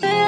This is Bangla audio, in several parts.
Yeah.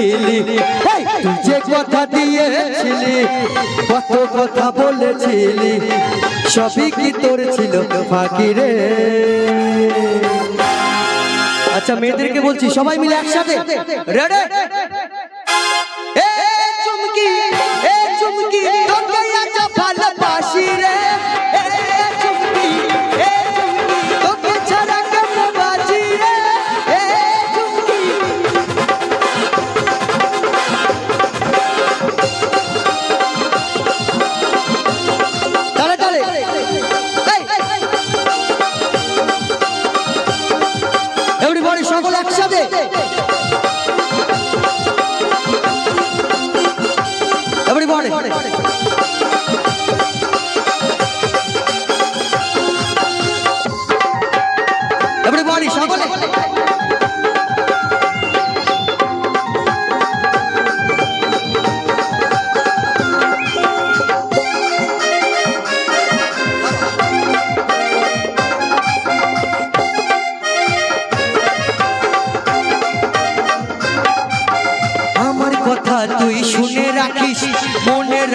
এই, তুই যে কথা দিয়েছিলি কত কথা বলেছিলি সবই কি তোর ছিল ফাঁকি রে আচ্ছা মেয়েদেরকে বলছি সবাই মিলে একসাথে রেডি?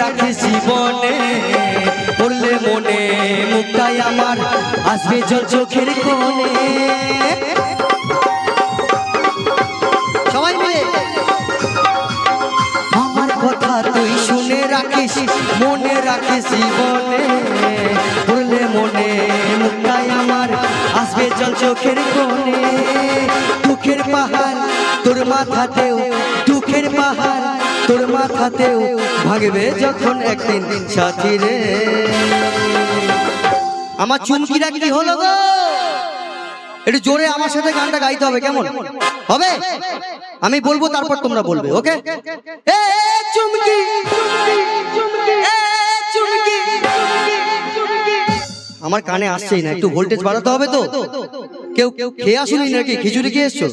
রাখিস জীবনে পড়লে মনে মুক্তাই আমার আসবে জল চোখের কোণে। সবাই মিলে। আমার কথা তুই শুনে রাখিস, মনে রাখিস জীবনে। পড়লে মনে মুক্তাই আমার আসবে জল চোখের কোণে। দুঃখের পাহাড় তোর মাথাতেও, দুঃখের পাহাড় তোর মাথাতেও ভাগবে যখন একদিন সাথী রে। আমার চুমকিরা কি হলো গো? একটু জোরে আমার সাথে গানটা গাইতে হবে, কেমন? হবে? আমি বলব, তারপর তোমরা বলবে, ওকে? এ, চুমকি! আমার কানে আসছেই না, একটু ভোল্টেজ বাড়াতে হবে তো। কেউ কেউ খেয়ে আসুনি নাকি? খিচুড়ি খেয়ে এসছো?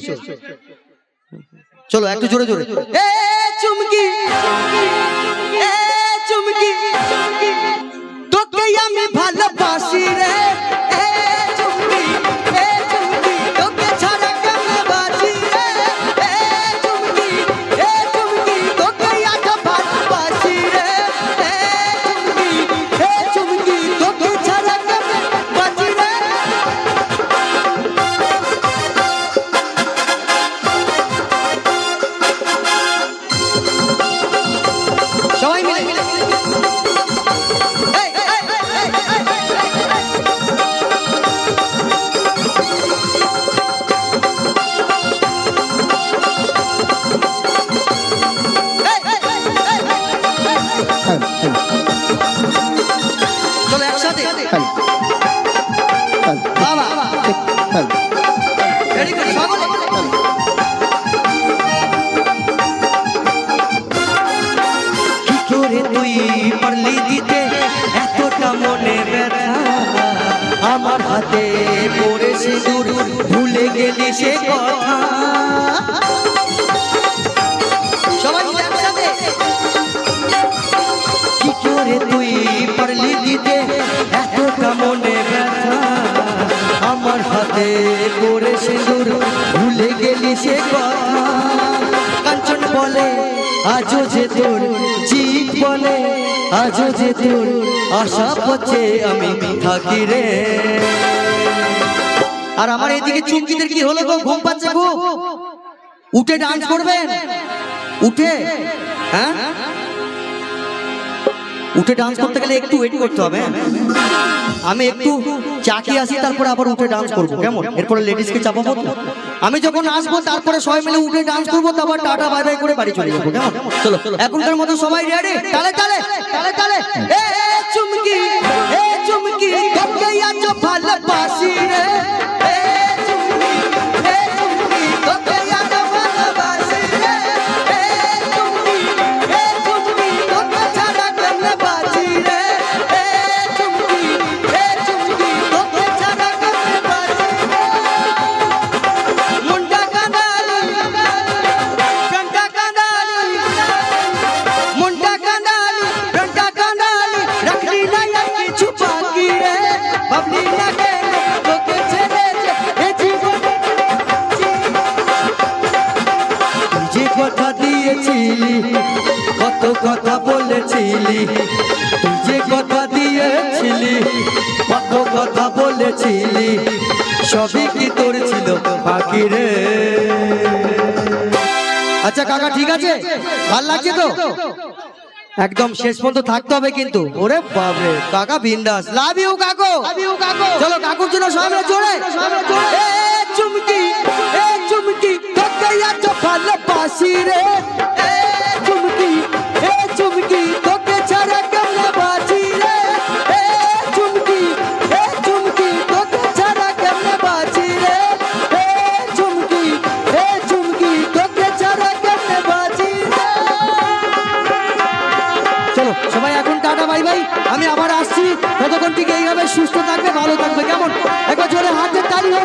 চলো একটু জোরে জোরে। এ চুমকি এ চুমকি। তোকে আমি ভালোবাসি। আমার হাতে পড়ে সিঁদুর ভুলে গেলি সে কথা। তুই পারলি দিতে? মনে আমার ভুলে গেলি সে কথা। কাঞ্চন বলে, আজও যে তোর আজও যে তোর আশা পথে আমি থাকি রে। আর আমার এদিকে চুমকিদের কি হলো গো? ঘুম পাচ্ছে গো? উঠে ডান্স করবেন? উঠে? হ্যাঁ? উঠে ডান্স করতে গেলে একটু ওয়েট করতে হবে আমি একটু চাকি আসি, তারপরে আবার উঠে ডান্স করব। কেমন? এরপরে লেডিসকে চাপাবো তো? আমি যখন আসব, তারপরে সবাই মিলে উঠে ডান্স করব, তারপর টাটা বাই বাই করে বাড়ি চলে যাব। কেমন? চলো, এখনকার মতো সবাই রেডি তালে তালে তালে তালে এ, চুমকি এ, চুমকি। কত কথা বলেছিলি? তুই যে কথা দিয়েছিলি কত কথা বলেছিলি? সবই কি তোর ছিল বাকি রে? আচ্ছা কাকা ঠিক আছে? ভালো লাগছে তো? একদম শেষ পর্যন্ত থাকতে হবে কিন্তু। ওরে বাবরে কাকা বিন্দাস। লাভ ইউ কাকু। চলো কাকুর জন্য সবাই জোরে। চুমকি এ চুমকি তোকে ভালোবাসি রে। মিলে